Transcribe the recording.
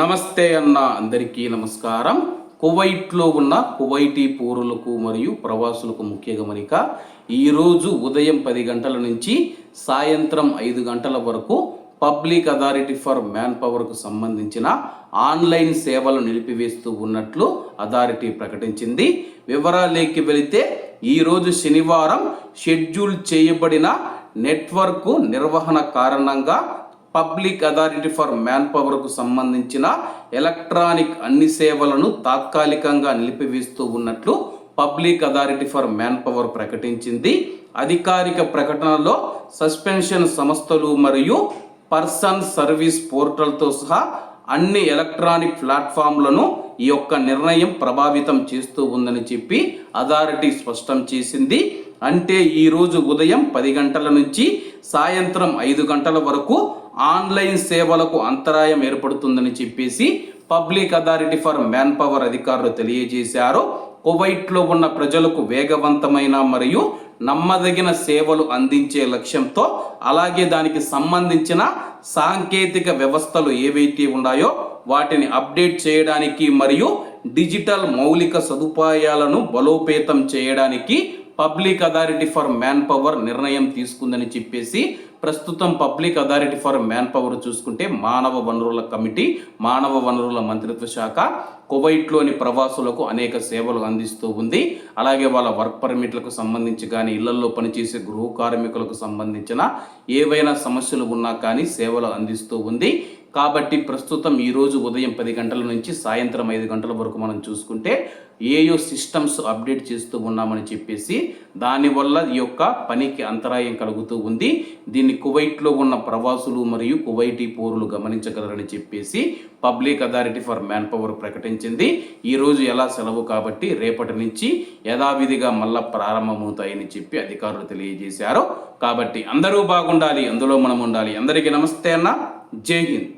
నమస్తే అన్న అందరికీ నమస్కారం. కువైట్లో ఉన్న కువైటీ పౌరులకు మరియు ప్రవాసులకు ముఖ్య గమనిక ఈరోజు ఉదయం పది గంటల నుంచి సాయంత్రం ఐదు గంటల వరకు పబ్లిక్ అథారిటీ ఫర్ మ్యాన్ పవర్కు సంబంధించిన ఆన్లైన్ సేవలు నిలిపివేస్తూ ఉన్నట్లు అథారిటీ ప్రకటించింది. వివరాలేకి వెళితే ఈరోజు శనివారం షెడ్యూల్ చేయబడిన నెట్వర్క్ నిర్వహణ కారణంగా పబ్లిక్ అథారిటీ ఫర్ మ్యాన్ పవర్కు సంబంధించిన ఎలక్ట్రానిక్ అన్ని సేవలను తాత్కాలికంగా నిలిపివేస్తూ ఉన్నట్లు public authority for man power ప్రకటించింది. అధికారిక ప్రకటనలో సస్పెన్షన్ సంస్థలు మరియు పర్సన్ సర్వీస్ పోర్టల్తో సహా అన్ని ఎలక్ట్రానిక్ ప్లాట్ఫామ్లను ఈ యొక్క నిర్ణయం ప్రభావితం చేస్తూ ఉందని చెప్పి అథారిటీ స్పష్టం చేసింది. అంటే ఈరోజు ఉదయం పది గంటల నుంచి సాయంత్రం ఐదు గంటల వరకు ఆన్లైన్ సేవలకు అంతరాయం ఏర్పడుతుందని చెప్పేసి public authority for man power అధికారులు తెలియజేశారు. కువైట్లో ఉన్న ప్రజలకు వేగవంతమైన మరియు నమ్మదగిన సేవలు అందించే లక్ష్యంతో అలాగే దానికి సంబంధించిన సాంకేతిక వ్యవస్థలు ఏవైతే ఉన్నాయో వాటిని అప్డేట్ చేయడానికి మరియు డిజిటల్ మౌలిక సదుపాయాలను బలోపేతం చేయడానికి public authority for man power నిర్ణయం తీసుకుందని చెప్పేసి ప్రస్తుతం public authority for man power చూసుకుంటే మానవ వనరుల కమిటీ మానవ వనరుల మంత్రిత్వ శాఖ కువైట్లోని ప్రవాసులకు అనేక సేవలు అందిస్తూ ఉంది. అలాగే వాళ్ళ వర్క్ పర్మిట్లకు సంబంధించి కానీ ఇళ్ళలో పనిచేసే గృహ కార్మికులకు సంబంధించిన ఏవైనా సమస్యలు ఉన్నా కానీ సేవలు అందిస్తూ ఉంది. కాబట్టి ప్రస్తుతం ఈరోజు ఉదయం పది గంటల నుంచి సాయంత్రం ఐదు గంటల వరకు మనం చూసుకుంటే ఏయో సిస్టమ్స్ అప్డేట్ చేస్తూ ఉన్నామని చెప్పేసి దానివల్ల ఈ యొక్క పనికి అంతరాయం కలుగుతూ ఉంది. దీన్ని కువైట్లో ఉన్న ప్రవాసులు మరియు కువైటీ పౌరులు గమనించగలరని చెప్పేసి public authority for man power ప్రకటించింది. ఈరోజు ఎలా సెలవు కాబట్టి రేపటి నుంచి యథావిధిగా మళ్ళా ప్రారంభమవుతాయని చెప్పి అధికారులు తెలియజేశారు. కాబట్టి అందరూ బాగుండాలి అందులో మనం ఉండాలి. అందరికీ నమస్తే అన్న. జై హింద్.